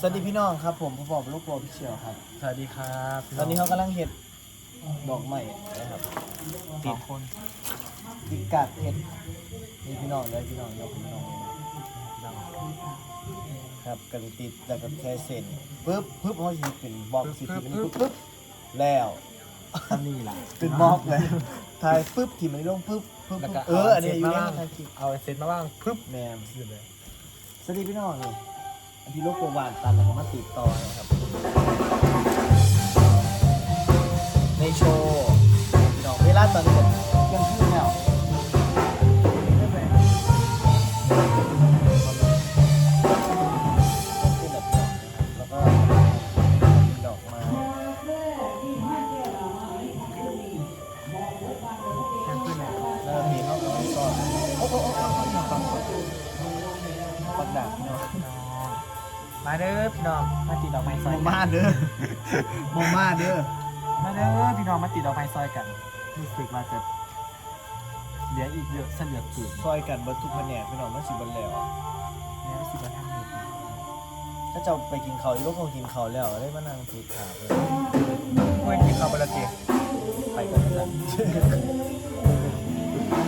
สวัสดีพี่น้องครับผมผมบอกลูกโปรพิเชียวครับ สวัสดีครับตอนนี้เขากำลังเห็ดดอกใหม่นะครับติดคนพิกัดเห็ดนี่พี่น้องเลยพี่น้องยกพี่น้องเลยครับกระติดแล้วก็แค่เส้นปึ๊บปึ๊บเขาจะเป็นบล็อกสีที่มันปึ๊บปึ๊บแล้วทำนี่แหละเป็นบล็อกเลยถ่ายปึ๊บที่มันลงปึ๊บปึ๊บแล้วปึ๊ก็บเอออันนี้อยู่ในบ้างถ่ายคลิปเอาเซตมาบ้างปึ๊บแมมขึ้นเลยสวัสดีพี่น้องนี่อัน ที่ลูกโปรวานตันแล้วก็มาติดต่อนะครับ ในโชว์พี่น้องเวลาตอนนี้ยังพูด น้องมาติดดอกไม้ซอยโมมาเด้อโมมาเด้อมาเด้อพี่น้องมาติดดอกไม้ซอยกันรู้สึกว่าจะเหลืออีกเยอะเสลือเกินซอยกันเบรรทุกแผนกพี่น้องมันสิบนแล้วแล้วสิมาทำเลยถ้าเจ้าไปกินเขาวอีกลูกคงกินเขาวแล้วได้มานั่งถือขาเลยเพื่อนกินข้าวบาราเกะไปกันเลย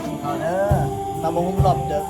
กินเขาวเด้อตามมาหุ้มหลบเด้อ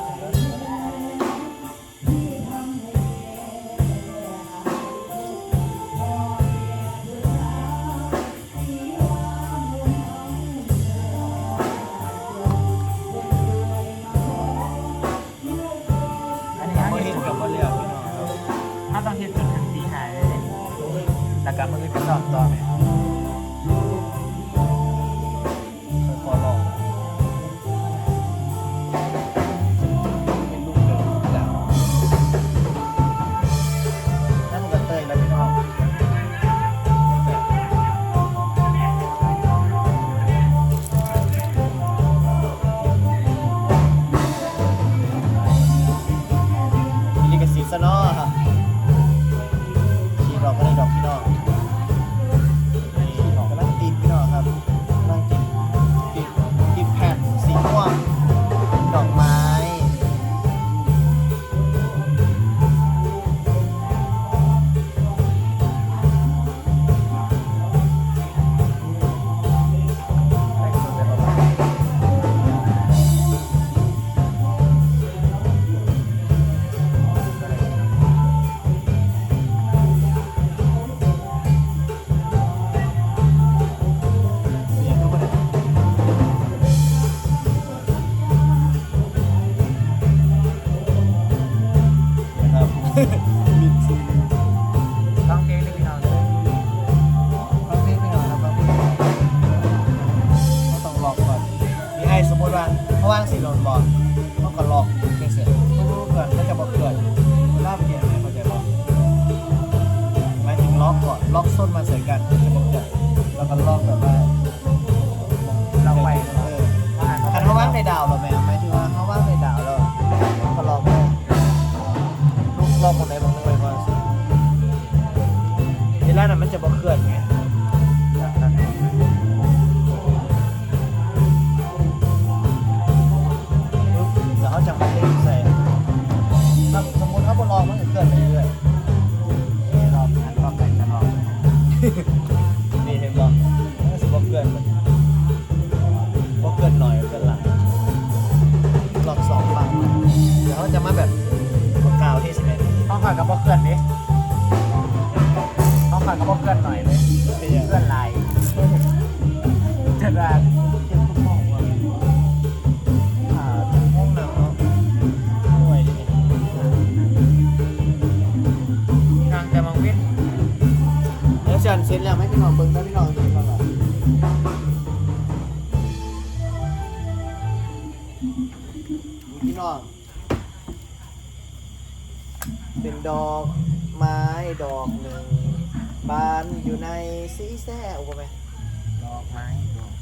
รับมิดซีรีส์ต้องเพลงเลยพี่น้องเลยฟังเพลงไปหน่อยนะครับฟังเพลงเขาต้องล็อกก่อนมีไอ้สมมติว่าเขาว่างสีโลนบอลเขาก็ล็อกเป็นเสร็จเขารู้เกินเขาจะบอกเกินเวลาเปลี่ยนไหมเขาจะล็อกหมายถึงล็อกก่อนล็อกส้นมาใส่กันเขาจะบอกเกินแล้วก็ล็อกแบบว่าเราไปเออคันเขาว่างในดาวเหรอแม่หม เวลานั้นมันจะบกเคลื่อนไงแล้วเขาจะมาเล่นใส่ถ้าสมมติเขาบนลองมันจะเคลื่อนไปเรื่อยรอบนั้นรอบไปตลอบ ต้องผ่านกับพวกเพื่อนหน่อยเลยเป็นอย่างเพื่อนไลน์จะได้เก็บทุกห้องว่าอ่าห้องน้ำเนาะหน่วยดินางแต่มังวิทย์แล้วจันเสร็จแล้วไหมพี่น้องเบิ่งได้พี่น้องเห็นบ้างล่ะพี่น้อง เป็นดอกไม้ดอกหนึ่ง บานอยู่ในสีแซ่โอ้โหไหมดอกไม้ดอก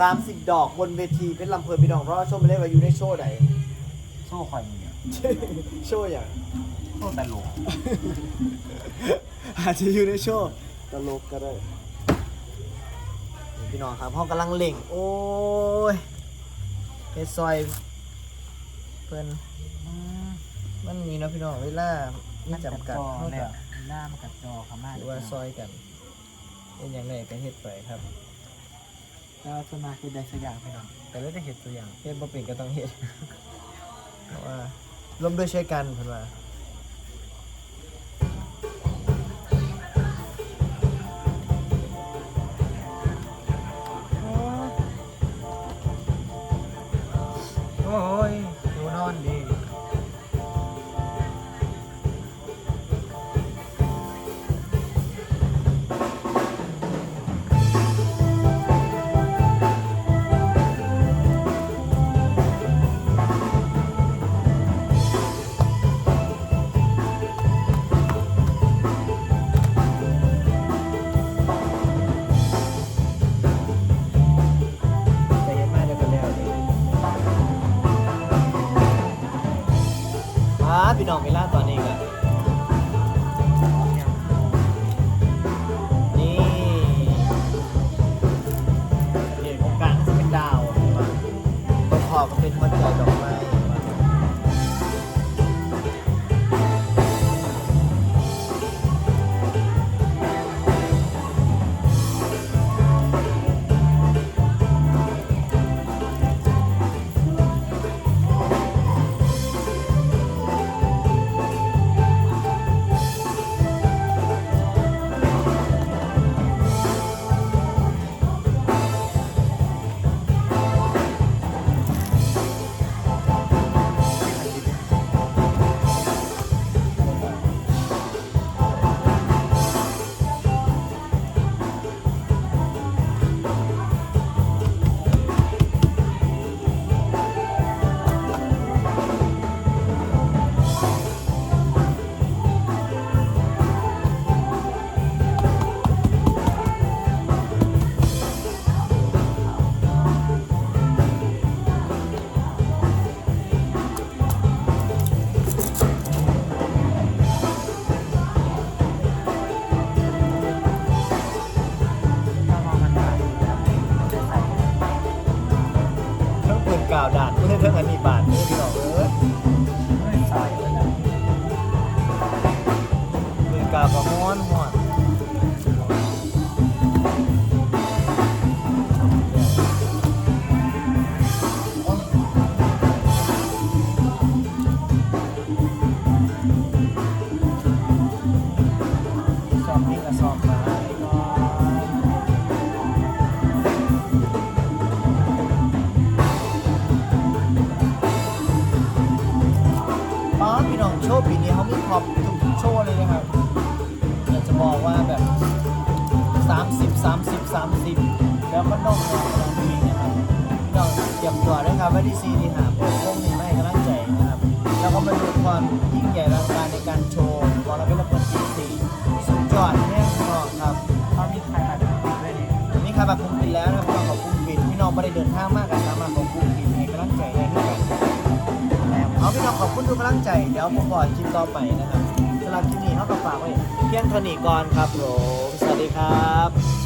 สามสิบดอกบนเวทีเป็นลำเพลินพี่น้องเพราะว่าโชว์ไม่ได้ว่าอยู่ในโชว์ไหนโซ่คอยมีอะโชว์อย่างโซ่ตลกอาจจะอยู่ในโชว์ตลกก็ได้นี่พี่น้องครับห้องกำลังเล่ง โอ้ยเฮ็ดซอยเพื่อนอืมมันมีเนาะพี่น้องเวลานี่จำกัดจอเท่าแล้กัวบ หน้ามันกับจอเขามากหรือว่าซอยกันเป็นอย่างไรก็เฮ็ดไปครับก็ส่วนมากคือได้สักอย่างพี่น้องแต่เราจะเห็นตัวอย่างเฮ็ดบ่เป็นก็ต้องเฮ็ดเพราะว่าร่วมด้วยช่วยกันเพิ่นว่าโอ้ย พี่น้องเวลาตอนนี้ก็ันมีบาทนี้ โชว์เลยนะครับอยากจะบอกว่าแบบ 30 30 30 แล้วก็นองน้องน้องเพลงนะครับพี่น้องเตรียมตัวด้วยครับว่าที่ซีนี่หาเปิดวงนี้มาให้กำลังใจนะครับ แล้วก็มาดูความยิ่งใหญ่อลังการในการโชว์วอลเลย์บอลทีสี่สุดยอดแน่พี่น้องครับเขามีใครมาดูด้วยเนี่ยนี่ครับแบบคุ้มปินแล้วนะครับขอบคุ้มปินพี่น้องไม่ได้เดินทางมากกันสามารถขอบคุ้มปินให้กำลังใจได้ด้วยกันแล้วเอาพี่น้องขอบคุณทุกกำลังใจ เดี๋ยวผมบอกคลิปต่อไปนะครับ ครับที่นี่เขาก็ฝากไว้เพียงเท่านี้ก่อนครับผม สวัสดีครับ